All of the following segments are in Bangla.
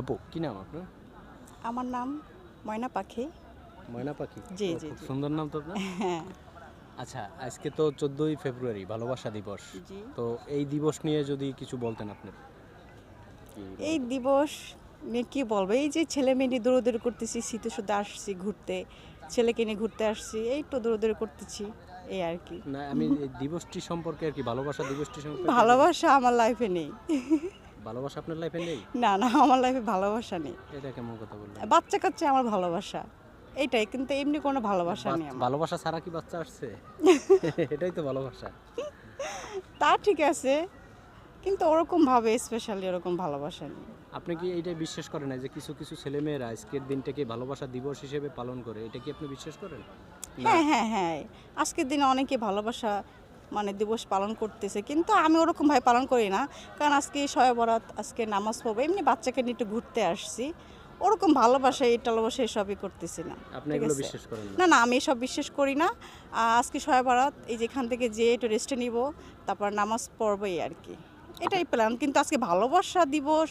আপু কি নাম আপনার? আমার নাম ময়না পাখি। ময়না পাখি? জি, জি, খুব সুন্দর নাম তো আপনার? হ্যাঁ। আচ্ছা আজকে তো চোদ্দোই ফেব্রুয়ারি ভালোবাসা দিবস। জি। তো এই দিবস নিয়ে যদি কিছু বলতেন আপনি। এই দিবস নিয়ে কী বলব? এই যে ছেলে মেয়ে নিয়ে দৌড়দৌড়ি করতেছি শীতে শুধু আসছি ঘুরতে ছেলেকে নিয়ে ঘুরতে আসছি এই তো দৌড়দৌড়ি করতেছি এই আর কি। না আমি এই দিবসটি সম্পর্কে আর কি ভালোবাসা দিবসটি সম্পর্কে ভালোবাসা আমার লাইফে নেই। ভালোবাসা আপনার লাইফে নেই? না না আমার লাইফে ভালোবাসা নেই। এটা কেমন কথা বললেন? বাচ্চা কাচ্চা আমার ভালোবাসা। এইটাই কিন্তু এমনি কোনো ভালোবাসা নেই ভালোবাসা ছাড়া কি বাচ্চা আসছে? এটাই তো ভালোবাসা। তা ঠিক আছে কিন্তু ওরকম ভাবে স্পেশালি ওরকম ভালোবাসা নেই। আপনি কি এইটা বিশ্বাস করেন না যে কিছু কিছু ছেলেমেয়েরা আজকের দিনটাকে ভালোবাসা দিবস হিসেবে পালন করে? এটা কি আপনি বিশ্বাস করেন? হ্যাঁ হ্যাঁ হ্যাঁ। আজকের দিনে অনেকে ভালোবাসা মানে দিবস পালন করতেছে। কিন্তু আমি ওরকমভাবে পালন করি না। কারণ আজকে শয়ে বরাত আজকে নামাজ পড়ব এমনি বাচ্চাকে নিয়ে একটু ঘুরতে আসছি। ওরকম ভালোবাসা এই টালোবাসা এসবই করতেছি না? না? না আমি এসব বিশ্বাস করি না। আজকে শয়ে বরাত এই যেখান থেকে যেয়ে একটু রেস্টে নিব তারপর নামাজ পড়ব এই আর কি। এটাই প্ল্যান কিন্তু আজকে ভালোবাসা দিবস,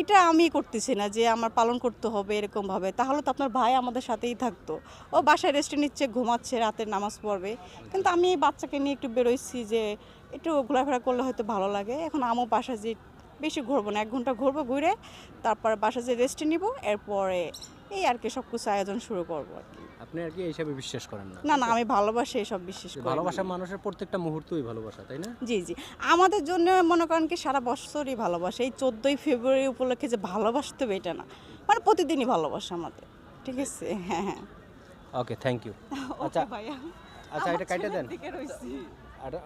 এটা আমি করতেছি না যে আমার পালন করতে হবে এরকমভাবে। তাহলে তো আপনার ভাই আমাদের সাথেই থাকতো। ও বাসায় রেস্টে নিচ্ছে, ঘুমাচ্ছে রাতের নামাজ পড়বে। কিন্তু আমি এই বাচ্চাকে নিয়ে একটু বেরোইছি যে একটু ঘোরাফেরা করলে হয়তো ভালো লাগে। এখন আমও বাসায় যে বেশি ঘুরবো না, এক ঘণ্টা ঘুরবো ঘুরে, তারপর বাসায় যে রেস্টে নিব, এরপরে এই আর কি সব কিছু আয়োজন শুরু করব আর কি। আপনি আর কি এইসবে বিশ্বাস করেন না। না না আমি ভালোবাসি এসব বিশ্বাস করি। ভালোবাসা মানুষের প্রত্যেকটা মুহূর্তই ভালোবাসা তাই না? জি জি। আমাদের জন্য মনে করেন কি সারা বছরই ভালোবাসা। এই চোদ্দোই ফেব্রুয়ারি উপলক্ষে যে ভালোবাসতে হবে এটা না। মানে প্রতিদিনই ভালোবাসা আমাদের। ঠিক আছে? হ্যাঁ হ্যাঁ। ওকে থ্যাংক ইউ আচ্ছা ভাইয়া। আচ্ছা এটা কাটে দেন। এটা